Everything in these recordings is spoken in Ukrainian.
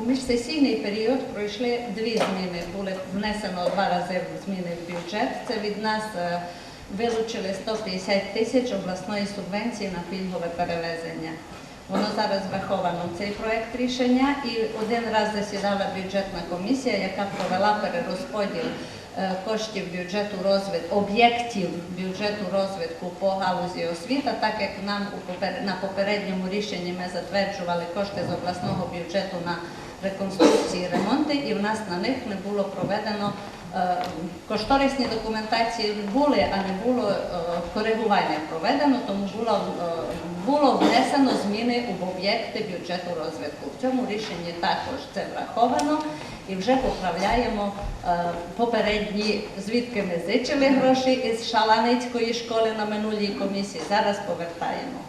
У міжсесійний період пройшли дві зміни. Були внесено два рази зміни в бюджет. Це від нас вилучили 150 тисяч обласної субвенції на пільгове перевезення. Воно зараз враховано цей проект рішення. І один раз засідала бюджетна комісія, яка провела перерозподіл коштів бюджету розвитку, об'єктів бюджету розвитку по галузі освіта, так як нам на попередньому рішенні ми затверджували кошти з обласного бюджету на реконструкції ремонти, і в нас на них не було проведено е, кошторисні документації були, а не було е, коригування проведено, тому було, е, було внесено зміни в об'єкти бюджету розвитку. В цьому рішенні також це враховано і вже поправляємо попередні, звідки ми зичили гроші із Шаланицької школи на минулій комісії. Зараз повертаємо.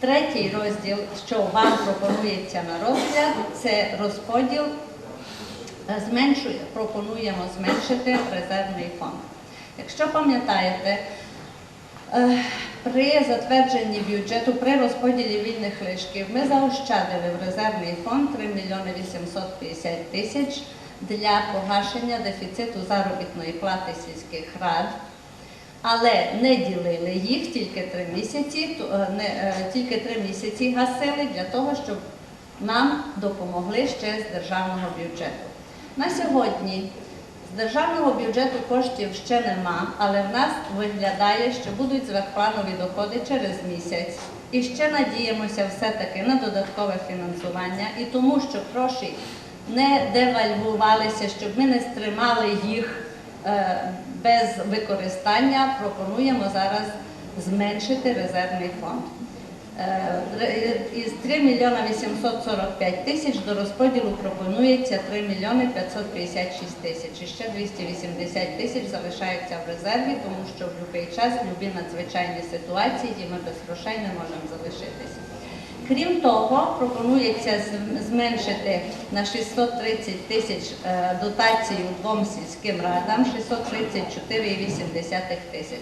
Третій розділ, що вам пропонується на розгляд, це розподіл. е, пропонуємо зменшити резервний фонд. Якщо пам'ятаєте, е, при затвердженні бюджету, при розподілі вільних лишків ми заощадили в резервний фонд 3 мільйони 850 тисяч для погашення дефіциту заробітної плати сільських рад. Але не ділили їх тільки три місяці, е, не, е, тільки три місяці гасили для того, щоб нам допомогли ще з державного бюджету. На сьогодні з державного бюджету коштів ще нема, але в нас виглядає, що будуть зверхпланові доходи через місяць. І ще надіємося все-таки на додаткове фінансування і тому, щоб гроші не девальвувалися, щоб ми не стримали їх е, без використання, пропонуємо зараз зменшити резервний фонд. Е, Із 3 мільйона 845 тисяч до розподілу пропонується 3 мільйони 556 тисяч. І ще 280 тисяч залишаються в резерві, тому що в будь-який час, в будь-які надзвичайні ситуації, ми без грошей не можемо залишитися. Крім того, пропонується зменшити на 630 тисяч е, дотацію двом сільським радам, 634,8 тисяч.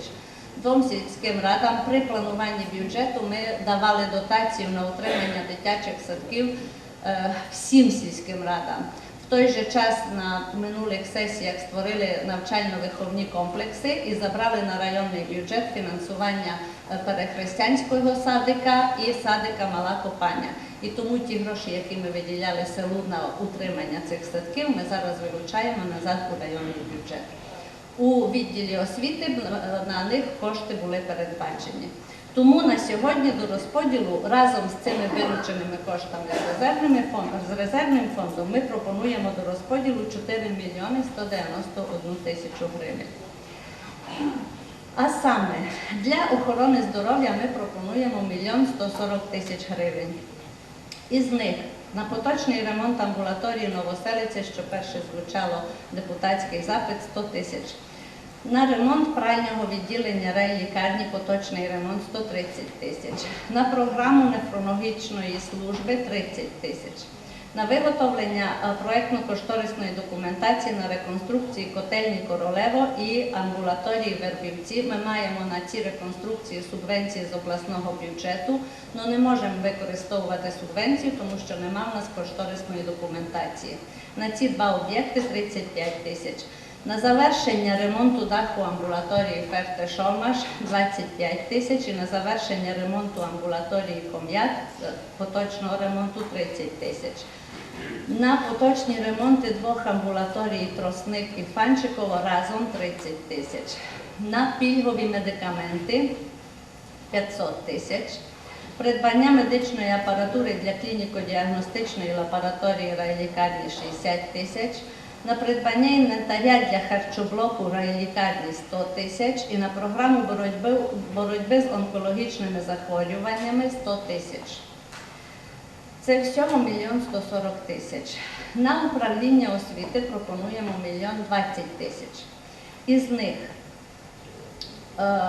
Двом сільським радам при плануванні бюджету ми давали дотацію на утримання дитячих садків е, всім сільським радам. В той же час на минулих сесіях створили навчально-виховні комплекси і забрали на районний бюджет фінансування перехрестянського садика і садика Мала Копаня. І тому ті гроші, які ми виділяли селу на утримання цих садків, ми зараз вилучаємо назад у районний бюджет. У відділі освіти е, на них кошти були передбачені. Тому на сьогодні до розподілу разом з цими вилученими коштами з резервними фондом, з резервним фондом ми пропонуємо до розподілу 4 мільйони 191 тисячу гривень. А саме для охорони здоров'я ми пропонуємо 1 140 тисяч гривень. Із них на поточний ремонт амбулаторії Новоселиця, що перше звучало депутатський запит 100 тисяч. На ремонт прального відділення райлікарні поточний ремонт 130 тисяч. На програму нефрологічної служби 30 тисяч. На виготовлення е, проектно-кошторисної документації на реконструкції котельні Королево і амбулаторії Вербівці ми маємо на ці реконструкції субвенції з обласного бюджету, але не можемо використовувати субвенцію, тому що нема в нас кошторисної документації. На ці два об'єкти 35 тисяч. На завершення ремонту даху амбулаторії Ферте Шолмаш 25 тисяч і на завершення ремонту амбулаторії Ком'ят поточного ремонту 30 тисяч. На поточні ремонти двох амбулаторій Тросник і Фанчиково разом 30 тисяч. На пільгові медикаменти 500 тисяч. Придбання медичної апаратури для клініко-діагностичної лабораторії райлікарні 60 тисяч. На придбання інвентаря для харчоблоку райлікарні 100 тисяч і на програму боротьби, боротьби з онкологічними захворюваннями 100 тисяч. Це всього мільйон 140 тисяч. На управління освіти пропонуємо мільйон 20 тисяч. Із них е,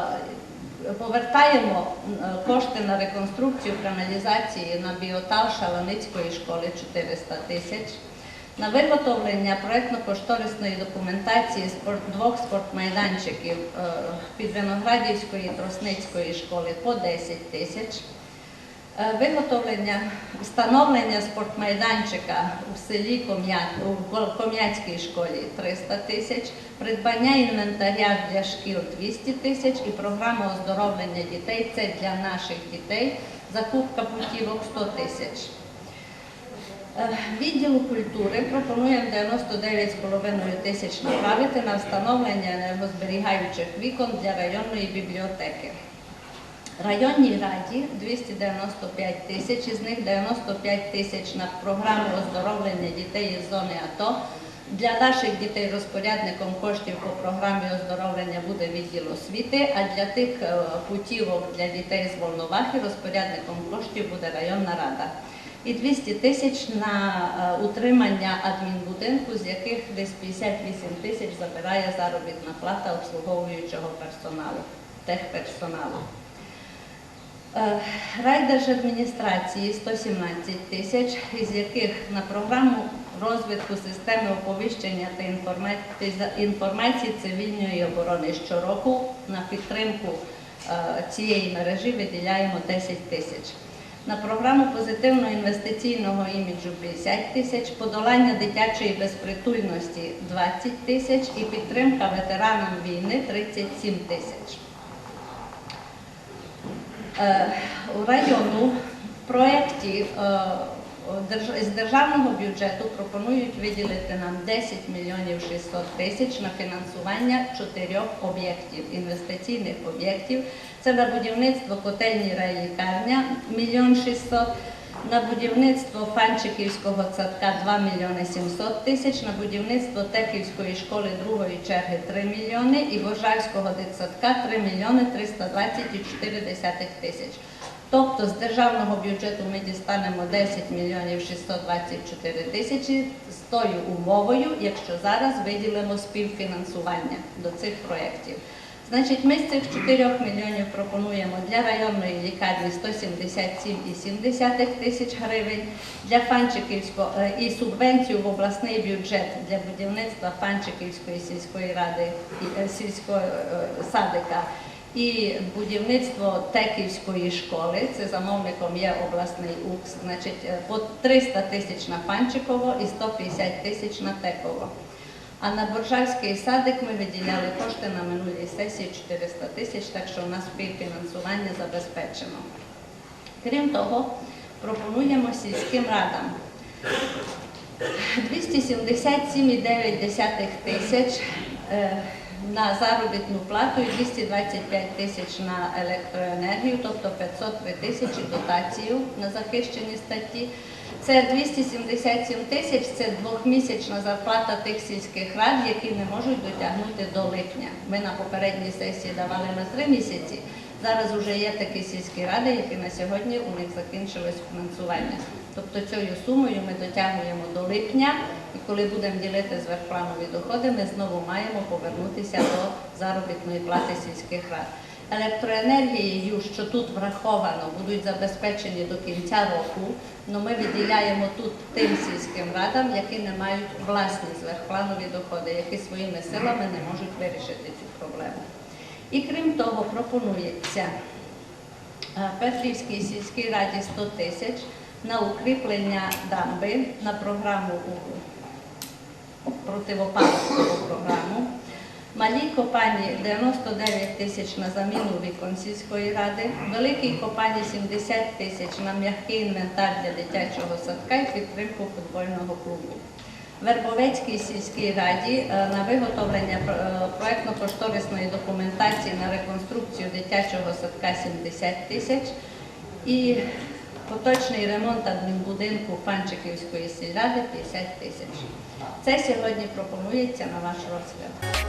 повертаємо е, кошти на реконструкцію каналізації на біотал Шаланицької школи 400 тисяч. На виготовлення проєктно-кошторисної документації двох спортмайданчиків е, Підвиноградівської і Тросницької школи по 10 тисяч. Е, Виготовлення, встановлення спортмайданчика у селі Ком'я, Ком'янській школі 300 тисяч, придбання інвентаря для шкіл 200 тисяч і програма оздоровлення дітей це для наших дітей, закупка путівок 100 тисяч. Е, Відділу культури пропонуємо 99,5 тисяч направити на встановлення енергозберігаючих вікон для районної бібліотеки. Районній раді 295 тисяч, із них 95 тисяч на програму оздоровлення дітей із зони АТО. Для наших дітей розпорядником коштів по програмі оздоровлення буде відділ освіти, а для тих е, путівок для дітей з Волновахи розпорядником коштів буде районна рада. І 200 тисяч на е, утримання адмінбудинку, з яких десь 58 тисяч забирає заробітна плата обслуговуючого персоналу, техперсоналу. Е, Райдержадміністрації 117 тисяч, із яких на програму розвитку системи оповіщення та інформації цивільної оборони щороку на підтримку е, цієї мережі виділяємо 10 тисяч. На програму позитивного інвестиційного іміджу 50 тисяч, подолання дитячої безпритульності 20 тисяч і підтримка ветеранам війни 37 тисяч. Е, У району в проєкті е, з державного бюджету пропонують виділити нам 10 мільйонів 600 тисяч на фінансування чотирьох об'єктів, інвестиційних об'єктів. Це на будівництво котельні райлікарня мільйон 600, на будівництво Фанчиківського садка 2 мільйони 700 тисяч, на будівництво Теківської школи другої черги 3 мільйони і Вожальського дитсадка 3 мільйони 320,4 тисяч. Тобто з державного бюджету ми дістанемо 10 мільйонів 624 тисячі з тою умовою, якщо зараз виділимо співфінансування до цих проєктів. Значить, ми з цих 4 мільйонів пропонуємо для районної лікарні 177,7 тисяч гривень, для Фанчиківського е, і субвенцію в обласний бюджет для будівництва Фанчиківської сільської ради е, е, садика і будівництво Теківської школи, це замовником є обласний УКС, значить е, по 300 тисяч на Фанчиково і 150 тисяч на Теково. А на Боржавський садик ми виділяли кошти на минулій сесії 400 тисяч, так що у нас співфінансування забезпечено. Крім того, пропонуємо сільським радам 277,9 тисяч е, на заробітну плату і 225 тисяч на електроенергію, тобто 503 тисячі дотацію на захищені статті. Це 277 тисяч це двохмісячна зарплата тих сільських рад, які не можуть дотягнути до липня. Ми на попередній сесії давали на три місяці. Зараз вже є такі сільські ради, які на сьогодні у них закінчилось фінансування. Тобто цією сумою ми дотягуємо до липня, і коли будемо ділити зверхпланові доходи, ми знову маємо повернутися до заробітної плати сільських рад. Електроенергією, що тут враховано, будуть забезпечені до кінця року, але ми виділяємо тут тим сільським радам, які не мають власні зверхпланові доходи, які своїми силами не можуть вирішити цю проблему. І крім того, пропонується е, Петрівській сільській раді 100 тисяч на укріплення дамби на програму противопаводкову програму. Малій копані 99 тисяч на заміну вікон сільської ради, великій копані 70 тисяч на м'який інвентар для дитячого садка і підтримку футбольного клубу. Вербовецькій сільській раді е, на виготовлення е, проектно-кошторисної документації на реконструкцію дитячого садка 70 тисяч і поточний ремонт адмінбудинку Панчиківської сільради 50 тисяч. Це сьогодні пропонується на ваш розгляд.